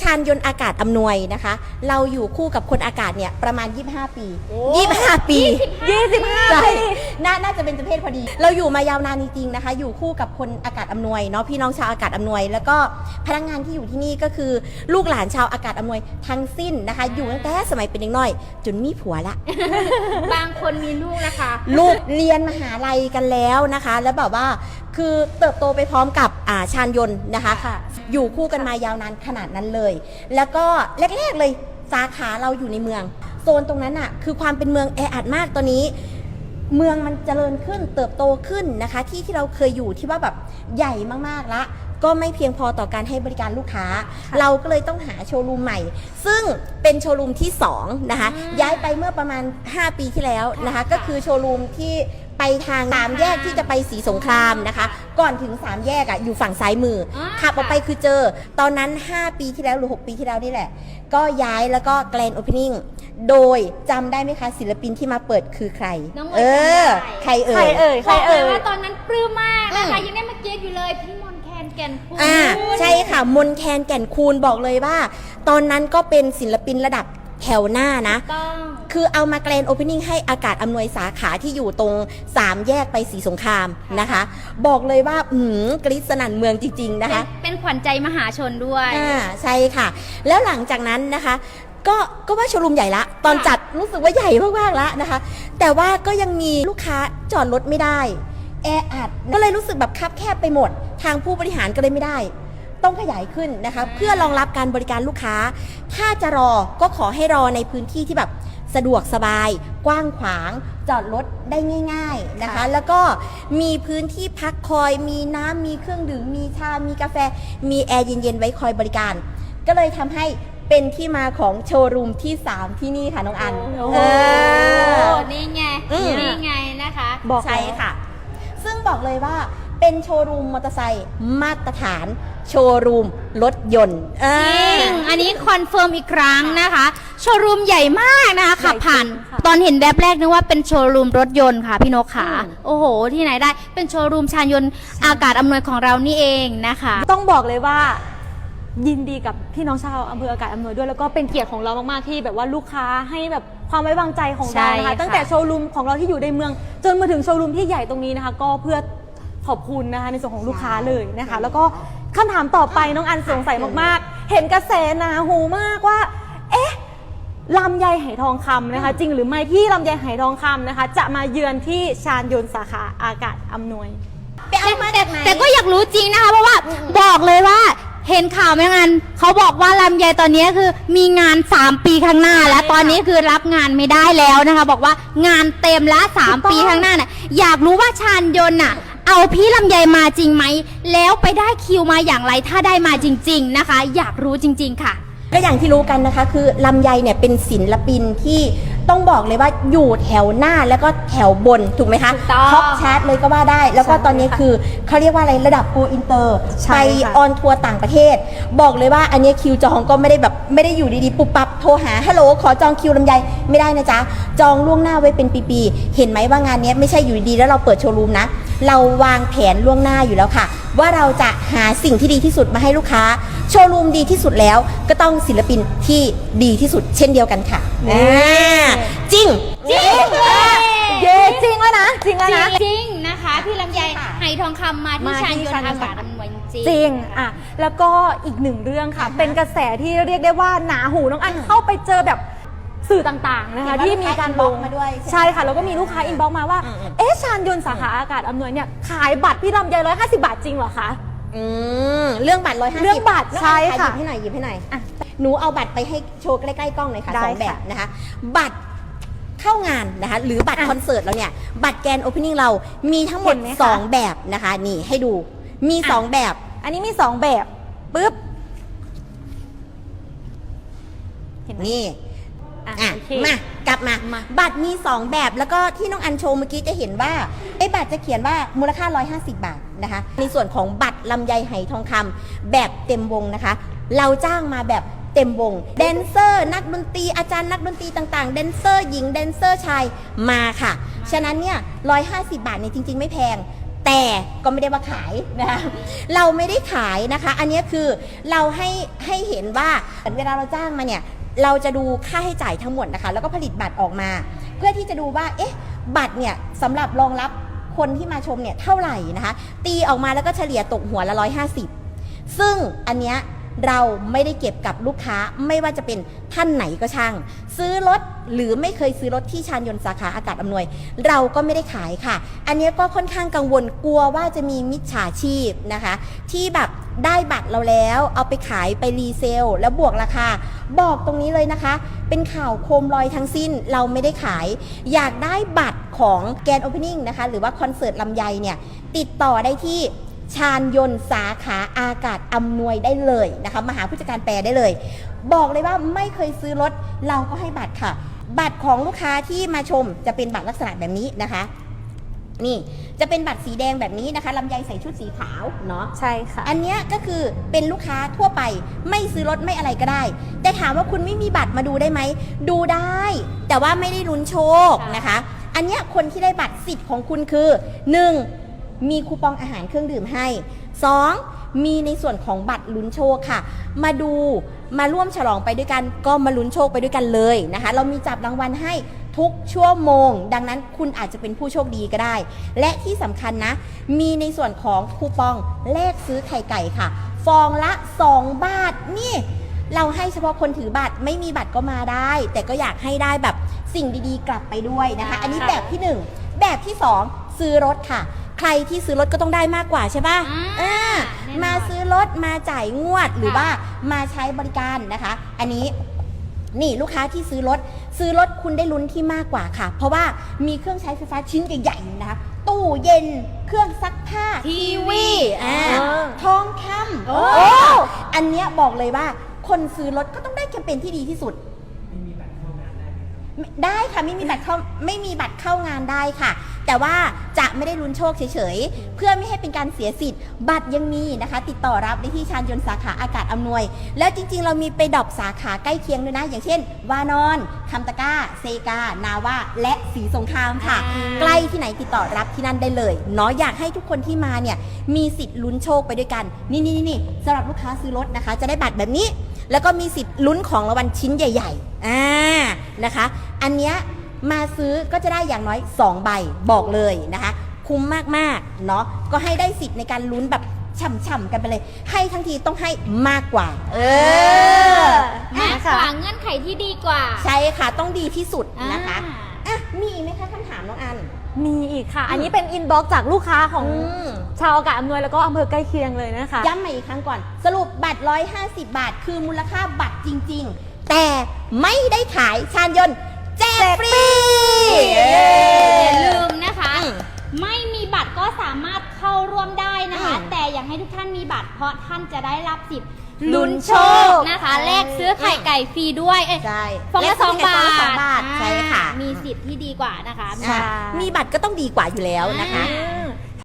ชานยนต์อากาศอำนวยนะคะ เราอยู่คู่กับคนอากาศเนี่ยประมาณ 25 ปีโอ้25 ปี25ใช่ปีน่าน่าจะเป็นจำเพศพอดี เราอยู่มายาวนานจริงๆนะคะ อยู่คู่กับคนอากาศอำนวยเนาะพี่น้องชาวอากาศอำนวย แล้วก็พนักงานที่อยู่ที่นี่ก็คือลูกหลานชาวอากาศอำนวยทั้งสิ้นนะคะ อยู่ตั้งแต่สมัยเป็นเด็กน้อย จนมีผัวละ บางคนมีลูกนะคะ ลูกเรียนมหาลัยกันแล้วนะคะ แล้วแบบว่าคือเติบโตไปพร้อมกับอ่าชานยนต์นะคะ ค่ะ อยู่คู่กันมายาวนานขนาดนั้นเลย แล้วก็แรกๆเลยสาขาเราอยู่ในเมือง โซนตรงนั้นอะคือความเป็นเมืองแออัดมากตอนนี้ เมืองมันเจริญขึ้นเติบโตขึ้นนะคะ ที่ที่เราเคยอยู่ที่ว่าแบบใหญ่มากๆละก็ไม่เพียงพอต่อการให้บริการลูกค้า เราก็เลยต้องหาโชว์รูมใหม่ ซึ่งเป็นโชว์รูมที่2นะคะอืมย้ายไปเมื่อประมาณ 5 ปีที่แล้วนะคะค่ะก็คือโชว์รูมที่ ไปทางสามแยกที่จะไปสีสงครามนะคะ ก่อนถึง3แยกอะอยู่ฝั่งซ้ายมือออ่าขับออกไปคือเจอ ตอนนั้น 5 ปีที่แล้วหรือ 6 ปีที่แล้วนี่แหละ ก็ย้ายแล้วก็แกลนโอเพนนิ่งโดยจำได้ไหมคะศิลปินที่มาเปิดคือใคร น้องเอ๋เอยอจำได้ ใครเอ่ใครย เอ่ยใครบอกเลเอ่ยยว่าตอนนั้นปลื้มมากนะคะอืมยังได้มาเกตอยู่เลยพี่มนต์แคนแก่นคูณ อ่าใช่ค่ะ มนแคนแก่นคูณบอกเลยว่า ตอนนั้นก็เป็นศิลปินระดับแถวหน้านะต้อง คือเอามาแกลนโอเพนนิ่งให้อากาศอำนวยสาขาที่อยู่ตรง 3 แยกไปสีสงครามนะคะ บอกเลยว่าหืมกรี๊ดสนั่นเมืองจริง ๆ นะคะเป็นเป็นขวัญใจมหาชนด้วยอ่าใช่ค่ะ แล้วหลังจากนั้นนะคะก็ก็ว่าโชว์รูมใหญ่ละ ตอนจัดรู้สึกว่าใหญ่มากๆแล้วนะคะ แต่ว่าก็ยังมีลูกค้าจอดรถไม่ได้ แออัดก็เลยรู้สึกแบบคับแคบไปหมด ทางผู้บริหารก็เลยไม่ได้ ต้องขยายขึ้นนะคะ เพื่อรองรับการบริการลูกค้า ถ้าจะรอก็ขอให้รอในพื้นที่ที่แบบ สะดวกสบาย กว้างขวาง จอดรถได้ง่าย ๆนะคะ ค่ะ แล้วก็มีพื้นที่พักคอย มีน้ำมีเครื่องดื่ม มีชา มีกาแฟ มีแอร์เย็นๆ ไว้คอยบริการ ก็เลยทำให้เป็นที่มาของโชว์รูมที่ 3 ที่นี่ค่ะน้องอันโอ้โห เออโอ้นี่ไง อืม นี่ไงนะคะ บอกใช่แล้วค่ะ ซึ่งบอกเลยว่าเป็นโชว์รูมมอเตอร์ไซค์มาตรฐาน โชว์รูมรถยนต์เอจริอ ง อันนี้คอนเฟิร์มอีกครั้งนะคะ โชว์รูมใหญ่มากนะคะขับผ่านใหญ่จริงค่ะตอนเห็นแวบแรกนึกว่าเป็นโชว์รูมรถยนต์ค่ะ พี่นกขาอืมโอ้โห ที่ไหนได้ เป็นโชว์รูมชานยนต์อากาศอำนวยของเรานี่เองนะคะ ต้องบอกเลยว่ายินดีกับพี่น้องชาวอำเภออากาศอำนวยด้วย แล้วก็เป็นเกียรติของเรามาก ๆ ที่แบบว่าลูกค้าให้แบบความไว้วางใจของเราใช่นะคะค่ะตั้งแต่โชว์รูมของเราที่อยู่ในเมือง จนมาถึงโชว์รูมที่ใหญ่ตรงนี้นะคะ ก็เพื่อขอบคุณนะคะในส่วนของลูกค้าเลยนะคะ แล้วก็ คำถามต่อไปน้องอันสงสัยมากๆ เห็นกระแสหนาหูมากว่า เอ๊ะลำไยไหทองคำนะคะ จริงหรือไม่ที่ลำไยไหทองคำนะคะ จะมาเยือนที่ชานยนต์สาขาอากาศอำนวย ไปเอามาจากไหน แต่ก็อยากรู้จริงนะคะเพราะว่าบอกเลยว่าเห็นข่าวไหมงานเขาบอกว่าลำไยตอนนี้คือมีงาน 3 ปีข้างหน้า แล้วตอนนี้คือรับงานไม่ได้แล้วนะคะ บอกว่างานเต็มละถูกต้อง3ปีข้างหน้าน่ะอยากรู้ว่าชานยนต์น่ะ เอาพี่ลำไยมาจริงไหม แล้วไปได้คิวมาอย่างไรถ้าได้มาจริง ๆนะคะ อยากรู้จริง ๆ ค่ะ ก็อย่างที่รู้กันนะคะ คือลำไยเนี่ยเป็นศิลปินที่ ต้องบอกเลยว่าอยู่แถวหน้าแล้วก็แถวบนถูกไหมคะถูกต้องท็อปชาร์ตเลยก็ว่าได้ แล้วก็ใช่ตอนนี้คือเขาเรียกว่าอะไรระดับโกอินเตอร์ใช่ไปค่ะ ออนทัวร์ต่างประเทศ บอกเลยว่าอันนี้คิวจองก็ไม่ได้แบบไม่ได้อยู่ดีๆ ปุบปับโทรหาฮัลโหลขอจองคิวลำไยไม่ได้นะจ๊ะ จองล่วงหน้าไว้เป็นปีๆเห็นไหมว่างานเนี้ยไม่ใช่อยู่ดีๆแล้วเราเปิดโชว์รูมนะ เราวางแผนล่วงหน้าอยู่แล้วค่ะ ว่าเราจะหาสิ่งที่ดีที่สุดมาให้ลูกค้า โชว์รูมดีที่สุดแล้วก็ต้องศิลปินที่ดีที่สุดเช่นเดียวกันค่ะนี่อ่าจริง จริง เย้จริงแล้วนะ จริงแล้วนะ จริงๆนะคะพี่ลำไยค่ะไหทองคำมาที่มาชานที่ยนชานต์ยนต์อากาศอำนวยจริง จริงอะแล้วก็อีกหนึ่งเรื่องค่ะ เป็นกระแสที่เรียกได้ว่าหนาหูน้องอันเข้าไปเจอแบบสื่อต่างๆนะคะ เห็นว่าที่มีการลูกค้า inbox มาด้วยใช่ไหมใช่ค่ะแล้วก็มีลูกค้าอินบ็อกมาว่า อืมๆเอ๊ะชานยนต์สาขาอากาศอำนวยเนี่ยขายบัตรพี่ลำไยร้อยห้าสิบาทจริงเหรอคะ อืม เรื่องบัตรร้อยห้าสิบเรื่องบัตรใช่ค่ะหยิบให้หน่อยหยิบให้หน่อยอะหนูเอาบัตรไปให้โชว์ใกล้ๆกล้องหน่อยค่ะได้สองแบบค่ะนะคะ บัตรเข้างานนะคะ หรือบัตรอะคอนเสิร์ตเราเนี่ย บัตรแกนโอเพนนิ่งเรามีทั้งหมด เห็นไหมคะ 2 แบบนะคะ นี่ให้ดูมีอะ2แบบ อันนี้มีสองแบบปุ๊บเห็นไหมนี่ อะอะโอเค มากลับมา มาบัตรมี 2 แบบแล้วก็ที่น้องอันโชว์เมื่อกี้จะเห็นว่าไอ้บัตรจะเขียนว่ามูลค่า 150 บาท นะคะ ในส่วนของบัตรลำไยไหทองคำแบบเต็มวงนะคะ เราจ้างมาแบบเต็มวงแดนเซอร์นักดนตรีอาจารย์นักดนตรีต่างๆแดนเซอร์หญิงแดนเซอร์ชายมาค่ะ ฉะนั้นเนี่ย150บาทเนี่ยจริง ๆ ไม่แพง แต่ก็ไม่ได้ว่าขายนะคะเราไม่ได้ขายนะคะ อันนี้คือเราให้ให้เห็นว่าเวลาเราจ้างมาเนี่ยเราจะดูค่าให้จ่ายทั้งหมดนะคะ แล้วก็ผลิตบัตรออกมา เพื่อที่จะดูว่าเอ๊ะบัตรเนี่ยสำหรับรองรับ คนที่มาชมเนี่ยเท่าไหร่นะคะ ตีออกมาแล้วก็เฉลี่ยตกหัวละ 150 ซึ่งอันเนี้ยเราไม่ได้เก็บกับลูกค้าไม่ว่าจะเป็นท่านไหนก็ช่าง ซื้อรถหรือไม่เคยซื้อรถที่ชานยนต์สาขาอากาศอำนวย เราก็ไม่ได้ขายค่ะ อันเนี้ยก็ค่อนข้างกังวลกลัวว่าจะมีมิจฉาชีพนะคะ ที่แบบได้บัตรเราแล้ว เอาไปขายไปรีเซล แล้วบวกราคา บอกตรงนี้เลยนะคะ เป็นข่าวโคมลอยทั้งสิ้นเราไม่ได้ขาย อยากได้บัตร ของแกนโอเพนนิ่งนะคะ หรือว่าคอนเสิร์ตลำไยเนี่ย ติดต่อได้ที่ชาญยนต์สาขาอากาศอำนวยได้เลยนะคะมาหาผู้จัดการแปรได้เลย บอกเลยว่าไม่เคยซื้อรถเราก็ให้บัตรค่ะ บัตรของลูกค้าที่มาชมจะเป็นบัตรลักษณะแบบนี้นะคะนี่จะเป็นบัตรสีแดงแบบนี้นะคะลำไยใส่ชุดสีขาวเนาะใช่ค่ะ อันเนี้ยก็คือเป็นลูกค้าทั่วไป ไม่ซื้อรถไม่อะไรก็ได้ แต่ถามว่าคุณไม่มีบัตรมาดูได้ไหม ดูได้ แต่ว่าไม่ได้ลุ้นโชคนะคะ อันเนี้ยคนที่ได้บัตรสิทธิ์ของคุณคือ 1. มีคูปองอาหารเครื่องดื่มให้ 2. มีในส่วนของบัตรลุ้นโชคค่ะ มาดูมาร่วมฉลองไปด้วยกัน ก็มาลุ้นโชคไปด้วยกันเลยนะคะ เรามีจับรางวัลให้ทุกชั่วโมง ดังนั้นคุณอาจจะเป็นผู้โชคดีก็ได้ และที่สำคัญนะ มีในส่วนของคูปองแลกซื้อไข่ไก่ค่ะ ฟองละ 2 บาทนี่ เราให้เฉพาะคนถือบัตรไม่มีบัตรก็มาได้ แต่ก็อยากให้ได้แบบ สิ่งดีๆ กลับไปด้วยนะคะ อันนี้แบบที่1แบบที่2ซื้อรถค่ะ ใครที่ซื้อรถก็ต้องได้มากกว่าใช่ปะอ่าอ่าแน่นอนมาซื้อรถมาจ่ายงวดหรือค่ะว่ามาใช้บริการนะคะ อันนี้นี่ลูกค้าที่ซื้อรถ ซื้อรถคุณได้ลุ้นที่มากกว่าค่ะ เพราะว่ามีเครื่องใช้ไฟฟ้าชิ้นใหญ่ๆนะคะตู้เย็นเครื่องซักผ้าทีวีอ่าอ่าทองคำโอ้โอ้อันเนี้ยบอกเลยว่า คนซื้อรถก็ต้องได้แคมเปญที่ดีที่สุด ได้ค่ะไม่มีบัตรเข้าไม่มีบัตรเข้างานได้ค่ะ แต่ว่าจะไม่ได้ลุ้นโชคเฉยๆ เพื่อไม่ให้เป็นการเสียสิทธิ์ บัตรยังมีนะคะ ติดต่อรับได้ที่ชานยนต์สาขาอากาศอำนวย แล้วจริงๆ เรามีไปดรอปสาขาใกล้เคียงด้วยนะ อย่างเช่น วานอนคำตะกร้า เซกา นาวาและสีสงครามค่ะอ่าใกล้ที่ไหนติดต่อรับที่นั่นได้เลยเนาะอยากให้ทุกคนที่มาเนี่ยมีสิทธิ์ลุ้นโชคไปด้วยกัน นี่นี่นี่สำหรับลูกค้าซื้อรถนะคะ จะได้บัตรแบบนี้ แล้วก็มีสิทธิ์ลุ้นของรางวัลชิ้นใหญ่ๆอ่านะคะ อันเนี้ยมาซื้อก็จะได้อย่างน้อย 2 ใบบอกเลยนะคะ คุ้มมากๆเนาะก็ให้ได้สิทธิ์ในการลุ้นแบบฉ่ำๆกันไปเลย ให้ทั้งทีต้องให้มากกว่า เออมากกว่าเงื่อนไขที่ดีกว่า ใช่ค่ะต้องดีที่สุดนะคะอ่าอะมีอีกไหมคะคำถามน้องอัน มีอีกค่ะ อันนี้เป็นอินบ็อกซ์จากลูกค้าของอืมชาวอากาศอำนวยแล้วก็อำเภอใกล้เคียงเลยนะคะ ย้ำใหม่อีกครั้งก่อน สรุปบัตร 150 บาท คือมูลค่าบัตรจริง ๆ แต่ไม่ได้ขายชานยนต์แจกฟรี อย่าลืมนะคะอืมไม่มีบัตรก็สามารถเข้าร่วมได้นะคะ อืมแต่อยากให้ทุกท่านมีบัตรเพราะท่านจะได้รับสิทธิ์ ลุ้ลุ้นนโชโชคคนะคะแลกซื้อไข่ไก่ฟรีด้วยเอ้ยใช่ฟองละสองและบาฟองละสองทบาทใช่ค่ะอ่ามีสิทธิ์ที่ดีกว่านะคะอะใช่ มีบัตรก็ต้องดีกว่าอยู่แล้วนะคะ อ่า